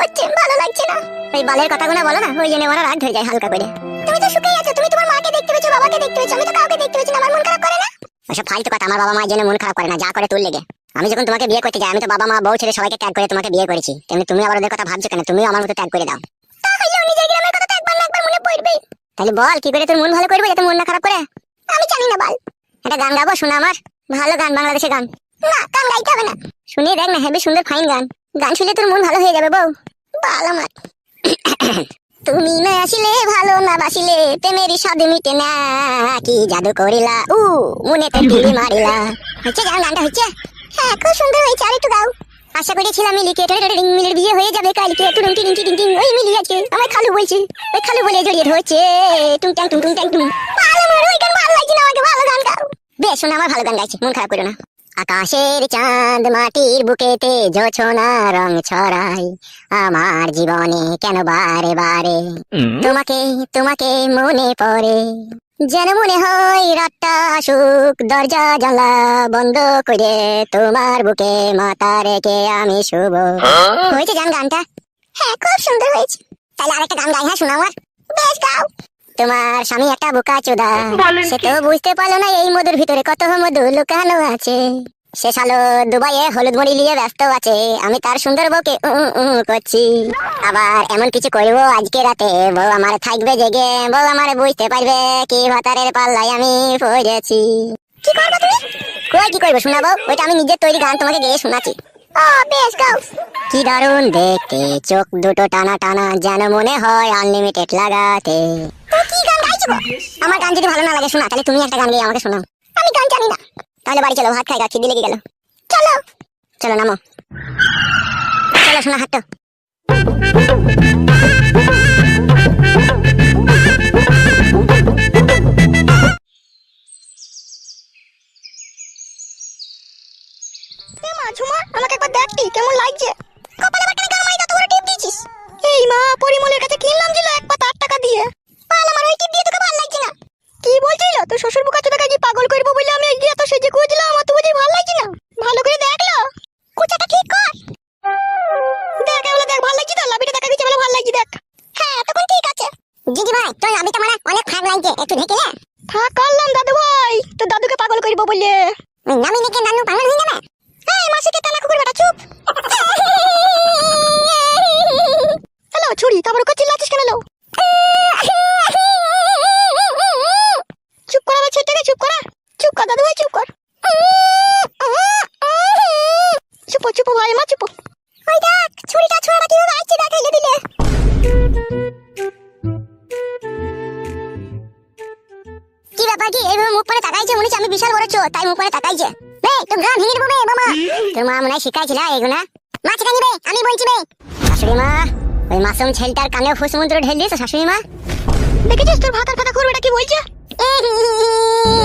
করছে ভালো লাগছে না। ওই বালের কথাগুলো বলো না, ওই জন্য ওরা রাগ যায় হালকা করে। তুমি তো সুখেই আছো, তুমি তোমার মাকে দেখতে পেয়েছ, বাবাকে দেখতে পেয়েছ, আমি তো কাউকে দেখতে পেয়েছি না, আমার মন খারাপ করে না। ওসব ফালতু কথা, আমার বাবা জন্য মন খারাপ করে না, যা করে তোর লেগে। আমি যখন তোমাকে বিয়ে করতে যাই, আমি তো বাবা, মা, বউ ছেলে সবাইকে ত্যাগ করে তোমাকে বিয়ে করেছি। তেমনি তুমি আবার ওদের কথা ভাবছ কেন? তুমিও আমার মতো ত্যাগ করে দাও। তাহলে বল, কি করে তোর মন ভালো করবে, যাতে মন না খারাপ করে? আমি জানি না, বল। একটা গান গাবো, শোনা আমার? ভালো গান বাংলাদেশের গান। না, গান গাইতে হবে না। শুনিয়ে দেখ না হেবি সুন্দর, ফাইন গান। গান শুনলে তোর মন ভালো হয়ে যাবে বউ। ভালো আমার তুমি না আসিলে ভালো না বাসিলে প্রেমেরই স্বাদ মিটে না। কি জাদু করিলা? উ মনেতে টিলি মারিলা। হচ্ছে গান গানটা হচ্ছে? হ্যাঁ খুব সুন্দর হয়েছে আর একটু গাও। আশা করেছিলাম মিলিকে রিং মিলির বিয়ে হয়ে যাবে কালকে টুরুং টিং টিং টিং ওই মিলি আজকে আমার খালু বলছে ওই খালু বলে জড়িয়ে ধরছে। টুং টাং টুং টুং টাং টুং। ভালো মার ওই গান ভালো লাগছে না আমাকে ভালো গান গাও। বেশ শোনা আমার ভালো গান গাইছে মন খারাপ করো না। আকাশের চাঁদ মাটির বুকেতে জোছনা রং ছড়াই। আমার জীবনে কেন বারে বারে? তোমাকে তোমাকে মনে পড়ে। যেন মনে হয় রাতটা আসুক দরজা জানলা বন্ধ করে তোমার বুকে মাথা রেখে আমি শুভ হয়েছে গান গানটা? হ্যাঁ খুব সুন্দর হয়েছে। তাহলে আরেকটা গান গাই হ্যাঁ শোনা আমার। বেশ গাও। তোমার স্বামী একটা বোকা চোদা সে তো বুঝতে পারল না এই মধুর ভিতরে কত মধু লুকানো আছে। সে সালো দুবাইয়ে হলুদ মড়ি নিয়ে ব্যস্ত আছে। আমি তার সুন্দর বউকে করছি। আবার এমন কিছু করব আজকে রাতে। বউ আমার থাকবে জেগে বউ আমার বুঝতে পারবে কি ভাতারের পাল্লায় আমি পড়েছি। কি করব তুমি? কই কি করব শোনাবো ওইটা আমি নিজের তৈরি গান তোমাকে গেয়ে শোনাচ্ছি। ও বেশ গাও কি দারুণ দেখতে চোখ দুটো টানা টানা যেন মনে হয় আনলিমিটেড লাগাতে। কি গান গাইছো আমার গান যদি ভালো না লাগে শোনা তাহলে তুমি একটা গান গিয়ে আমাকে শোনাও। আমি গান জানি না। তাহলে বাড়ি চলো, ভাত খাই, গা খিদে লেগে গেল। চলো। চলো, নামো। চলো শোনা হাঁটো। একবার কেমন লাগছে। কপালে টিপ এই মা, পরিমলের কাছে কিনলাম ছিল লাগছে দেখ। হ্যাঁ তখন ঠিক আছে। জিজি ভাই তোর তো মানে অনেক খারাপ লাগছে একটু ঢেকে না। থাক করলাম দাদু ভাই? তো দাদুকে পাগল করব বলে নামি নাকি নানু পাগল হয়ে যাবে? এই মাসিকে টানা কুকুর বেটা চুপ। কি এইভাবে মুখ পরে তাকাইছে মনে হচ্ছে আমি বিশাল বড় চোর তাই মুখ পরে তাকাইছে বে তো গ্রাম ভেঙে দেবো বে বাবা তোর মা মনে হয় শিখাইছিল এগুলো মা চিকা নিবে আমি বলছি বে। শাশুড়ি মা ওই মাসুম ছেলেটার কানে ফুসমুদ্র ঢেল দিয়েছে শাশুড়ি মা। দেখেছিস তোর ভাতার কথা করবেটা কি বলছে?